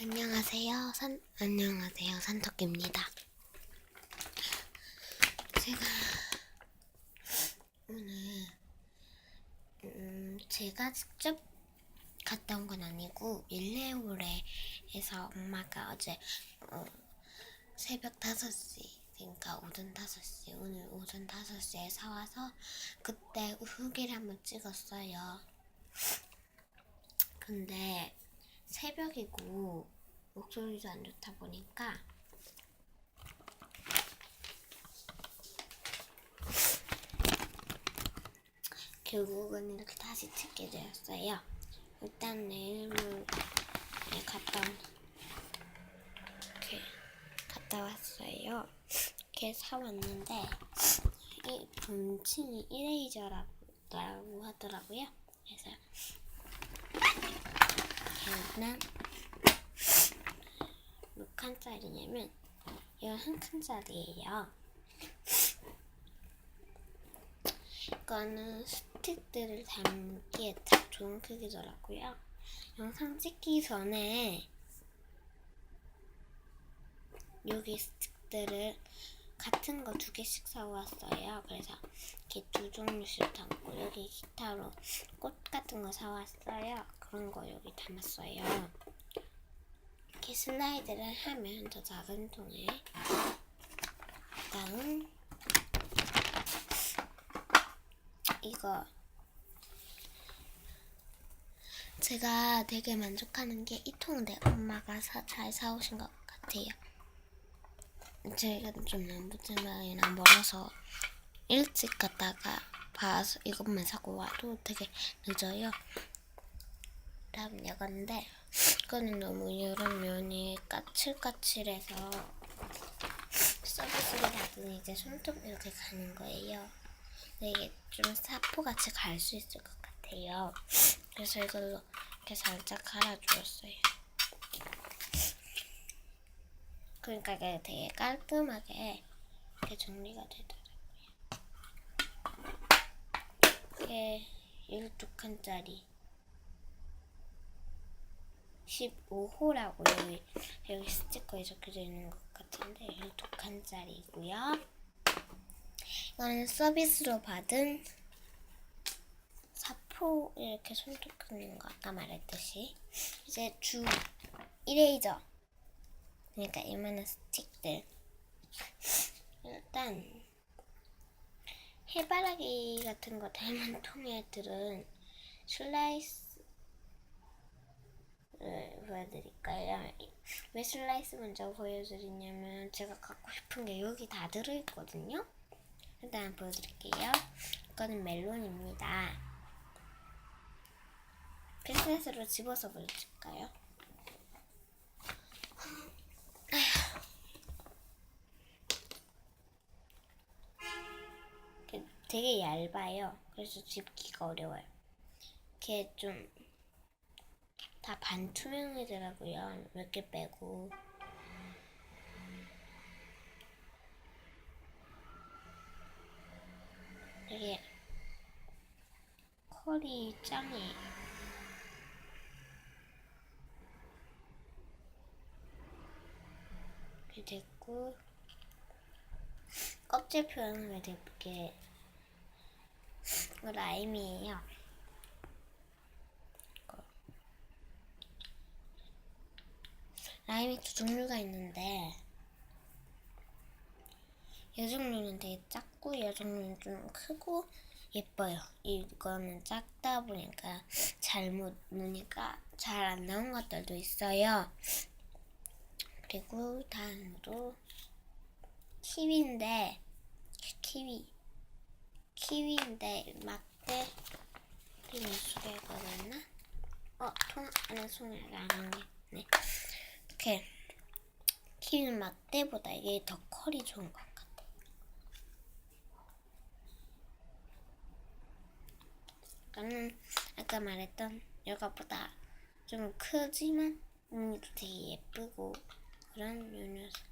안녕하세요. 산 안녕하세요. 산토끼입니다. 제가 오늘 음, 제가 직접 갔다 온 건 아니고 일레오레에서 엄마가 어제 어, 새벽 5시 그러니까 오전 5시 오늘 오전 5시에 사와서 그때 후기를 한번 찍었어요. 근데 새벽이고 목소리도 안 좋다 보니까 결국은 이렇게 다시 찍게 되었어요. 일단 내일을 갔다 온 이렇게 갔다 왔어요. 이렇게 사왔는데 이 분칭이 이레이저라고 하더라고요. 그래서 몇 칸짜리냐면 이건 한 칸짜리예요. 이거는 스틱들을 담기에 딱 좋은 크기더라고요. 영상 찍기 전에 여기 스틱들을 같은 거 두 개씩 사왔어요. 그래서 이렇게 두 종류씩 담고 여기 기타로 꽃 같은 거 사왔어요. 그런 거 여기 담았어요. 이렇게 슬라이드를 하면 더 작은 통에 다음 이거 제가 되게 만족하는 게 이 통인데 엄마가 사, 잘 사오신 것 같아요. 제가 좀 남부지방이나 멀어서 일찍 갔다가 봐서 이것만 사고 와도 되게 늦어요. 다음 이건데 이거는 너무 이런 면이 까칠까칠해서 서비스를 받으면 이제 손톱 이렇게 가는 거예요. 이게 좀 사포같이 갈 수 있을 것 같아요. 그래서 이걸로 이렇게 살짝 갈아주었어요. 그러니까 이게 되게 깔끔하게 이렇게 정리가 되더라고요. 이게 12칸짜리 15호라고 여기, 여기 스티커에 적혀져 있는 것 같은데 12칸짜리고요. 이거는 서비스로 받은 사포 이렇게 손톱 긁는 거 아까 말했듯이 이제 주 이레이저 그러니까 이만한 스틱들 일단 해바라기 같은 거 닮은 통에 들은 슬라이스 를 보여드릴까요? 왜 슬라이스 먼저 보여드리냐면 제가 갖고 싶은 게 여기 다 들어있거든요. 일단 보여드릴게요. 이거는 멜론입니다. 핀셋으로 집어서 보여줄까요? 되게 얇아요. 그래서 집기가 어려워요. 이렇게 좀 다 반투명이더라고요. 몇 개 빼고. 되게 컬이 짱이에요. 이렇게 됐고 껍질 표현을. 이거 라임이에요. 이거. 라임이 두 종류가 있는데 이 종류는 되게 작고 이 종류는 좀 크고 예뻐요. 이거는 작다 보니까 잘못 무니까 잘 안 나온 것들도 있어요. 그리고 다음으로 키위인데 키위 키위인데 막대 이런 소리가 났나? 어, 통 안에 소리가 안 나네. 네. 이렇게 키위 막대보다 이게 더 컬이 좋은 것 같아. 이거는 아까 말했던 이거보다 좀 크지만 무늬도 되게 예쁘고 그런 요 녀석.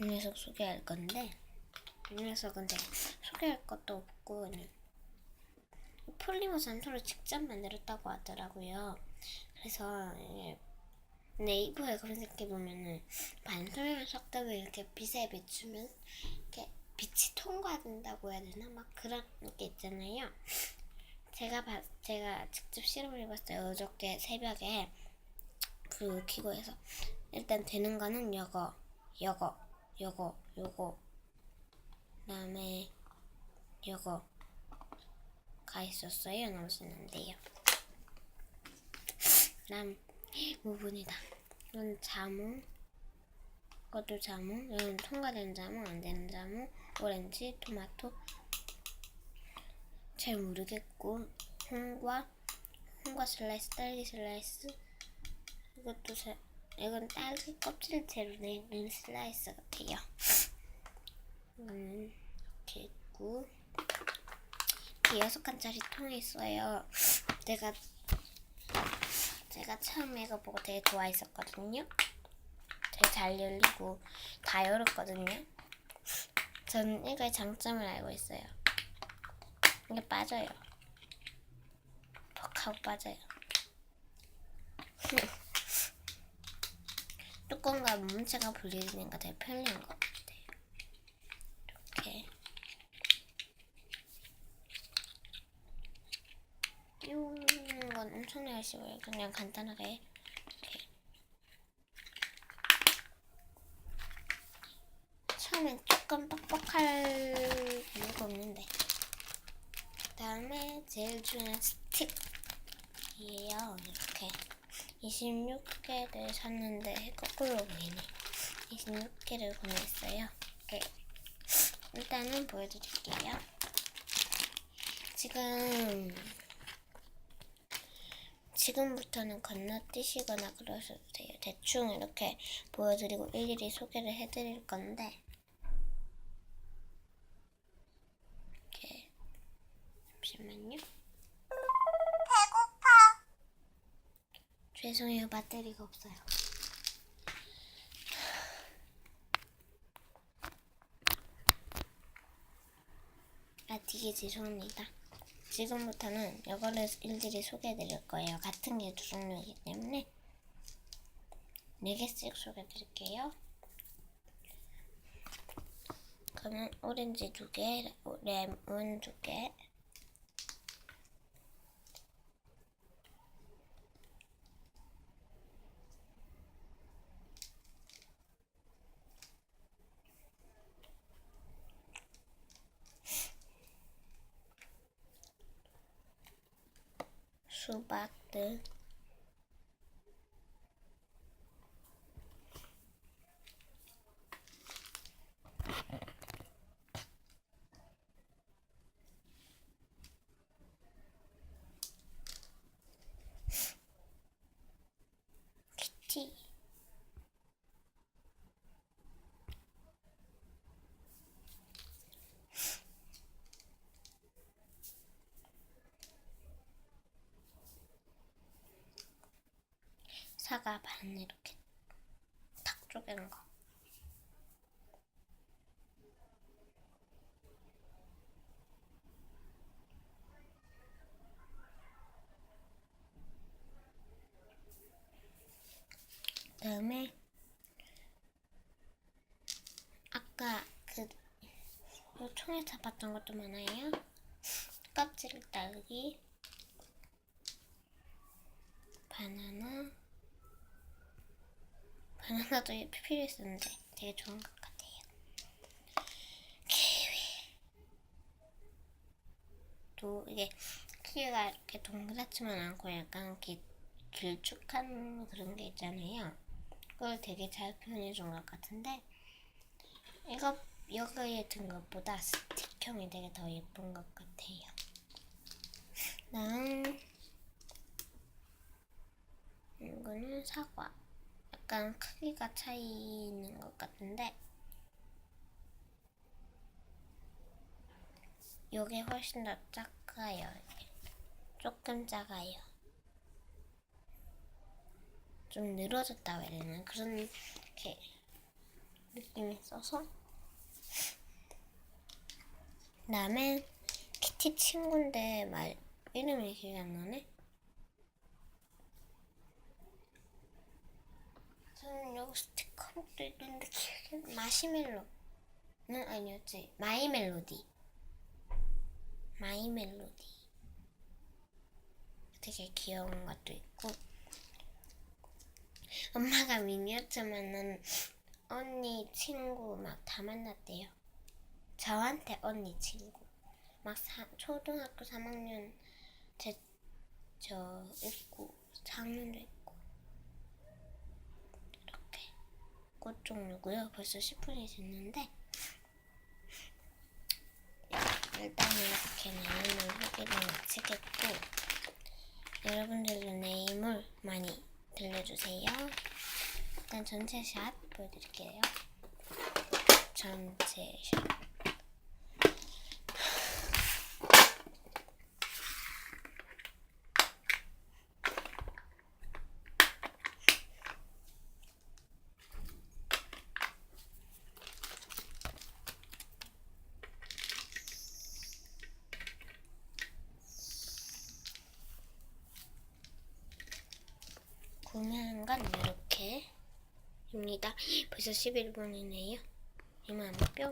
이 녀석 소개할 건데 이 녀석은 되게 소개할 것도 없고 폴리머 잔토를 직접 만들었다고 하더라고요. 그래서 네이버에 검색해 보면은 반소면 석덕을 이렇게 빛에 비추면 이렇게 빛이 통과된다고 해야 되나 막 그런 게 있잖아요. 제가 봐, 제가 직접 실험을 해봤어요. 어저께 새벽에 불을 켜고 해서 일단 되는 거는 요거, 요거, 요거, 요거, 그다음에 요거 가 있었어요. 나머지는 안 돼요. 그다음 5분이다. 이건 자무, 이것도 자무, 이건 통과된 자무, 안 되는 자무, 오렌지, 토마토. 잘 모르겠고 홍과 홍과 슬라이스, 딸기 슬라이스. 이것도 잘 이건 딸기 껍질 채로 낸 슬라이스 같아요. 이거는 이렇게 있고 이렇게 여섯 칸짜리 통이 있어요. 내가 제가 처음에 이거 보고 되게 좋아했었거든요. 되게 잘 열리고 다 열었거든요. 저는 이거의 장점을 알고 있어요. 이게 빠져요. 톡 하고 빠져요. 뚜껑과 몸체가 분리되니까 되게 편리한 것. 이렇게. 띄우는 건 엄청나게 쉬워요. 그냥 간단하게 이렇게. 처음엔 조금 뻑뻑할 이유가 없는데. 그 다음에 제일 중요한 스틱이에요. 이렇게. 26개를 샀는데 거꾸로 보이네. 26개를 구매했어요. 이렇게. 일단은 보여드릴게요. 지금 지금부터는 건너뛰시거나 그러셔도 돼요. 대충 이렇게 보여드리고 일일이 소개를 해드릴 건데 이렇게 잠시만요. 배고파. 죄송해요 배터리가 없어요. 아 되게 죄송합니다. 지금부터는 이거를 일일이 소개해드릴 거예요. 같은 게 두 종류이기 때문에 네 개씩 소개해드릴게요. 그러면 오렌지 두 개, 레몬 두 개, 수박들, 키티, 사과 반 이렇게 탁 쪼개는 거. 그다음에 아까 그, 그 총에 잡았던 것도 많아요. 껍질 딸기, 바나나, 바나나도 필요했었는데 되게 좋은 것 같아요. 키위. 또 이게 키위가 이렇게 동그랗지만 않고 약간 이렇게 길쭉한 그런 게 있잖아요. 그걸 되게 잘 표현해 준 것 같은데 이거 여기에 든 것보다 스틱형이 되게 더 예쁜 것 같아요. 난 이거는 사과. 약간 크기가 차이 있는 것 같은데 요게 훨씬 더 작아요. 조금 작아요. 좀 늘어졌다고 해야 그런 이렇게 느낌이 있어서 그 다음에 키티 친구인데 말 이름이 기억이 안 나네. 어, 스티커북도 있는데 마시멜로는 아니었지. 마이 멜로디. 마이 멜로디. 되게 귀여운 것도 있고. 엄마가 미니어처만은 언니 친구 막 다 만났대요. 저한테 언니 친구. 막 사, 초등학교 3학년 제, 저 있고 4학년도 있고 이렇게 꽃 종류고요. 벌써 10분이 됐는데 일단 이렇게 네임을 소개를 마치겠고 여러분들도 네임을 많이 들려주세요. 일단 전체 샷 보여드릴게요. 전체 샷. 구매한 건 이렇게입니다. 벌써 11분이네요. 이만 뿅.